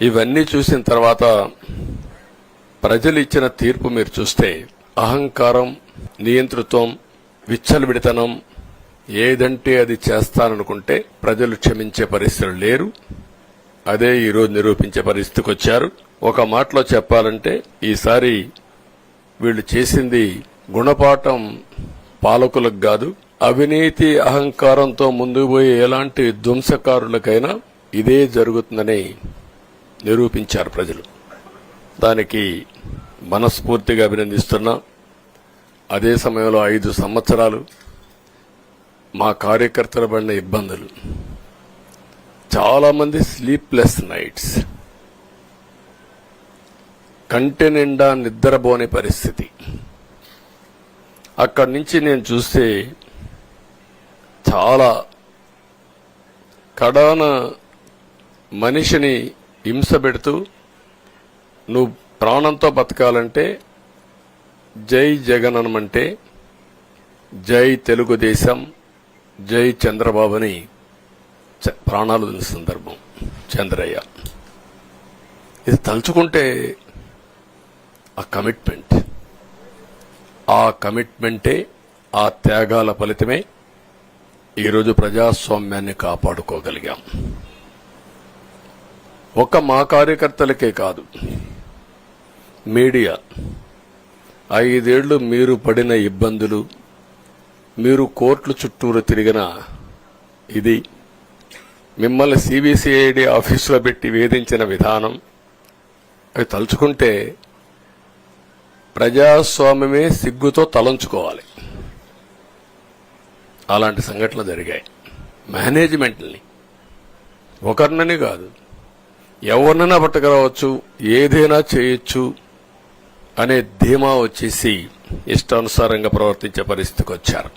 ఇవన్నీ చూసిన తర్వాత ప్రజలు ఇచ్చిన తీర్పు మీరు చూస్తే అహంకారం నియంతృత్వం విచ్చలవిడితనం ఏదంటే అది చేస్తాననుకుంటే ప్రజలు క్షమించే పరిస్థితులు లేరు. అదే ఈరోజు నిరూపించే పరిస్థితికి వచ్చారు. ఒక మాటలో చెప్పాలంటే ఈసారి వీళ్ళు చేసింది గుణపాఠం పాలకులకు కాదు. అవినీతి అహంకారంతో ముందుకు పోయే ఎలాంటి ధ్వంసకారులకైనా ఇదే జరుగుతుందని నిరూపించారు ప్రజలు. దానికి మనస్ఫూర్తిగా అభినందిస్తున్నా. అదే సమయంలో ఐదు సంవత్సరాలు మా కార్యకర్తలు పడిన ఇబ్బందులు. చాలామంది స్లీప్లెస్ నైట్స్ కంటి నిండా నిద్రపోని పరిస్థితి. అక్కడి నుంచి నేను చూస్తే చాలా కడాన మనిషిని హింస పెడుతూ నువ్వు ప్రాణంతో బతకాలంటే జై జగన్ అనమంటే జై తెలుగుదేశం జై చంద్రబాబు అని చ- ప్రాణాలు తిన సందర్భం. చంద్రయ్య. ఇది తలుచుకుంటే ఆ కమిట్మెంట్. ఆ కమిట్మెంటే ఆ త్యాగాల ఫలితమే ఈరోజు ప్రజాస్వామ్యాన్ని కాపాడుకోగలిగాం. ఒక మా కార్యకర్తలకే కాదు. మీడియా. ఐదేళ్ళు మీరు పడిన ఇబ్బందులు మీరు కోర్టుల చుట్టూరు తిరిగిన ఇది మిమ్మల్ని సిబిసిఐడి ఆఫీసులో పెట్టి వేధించిన విధానం. అవి తలుచుకుంటే ప్రజాస్వామ్యమే సిగ్గుతో తలంచుకోవాలి. అలాంటి సంఘటనలు జరిగాయి. మేనేజ్మెంట్ని. ఒకరినని కాదు ఎవరినైనా పట్టుకురావచ్చు ఏదైనా చేయొచ్చు అనే ధీమా వచ్చేసి ఇష్టానుసారంగా ప్రవర్తించే పరిస్థితికి వచ్చారు.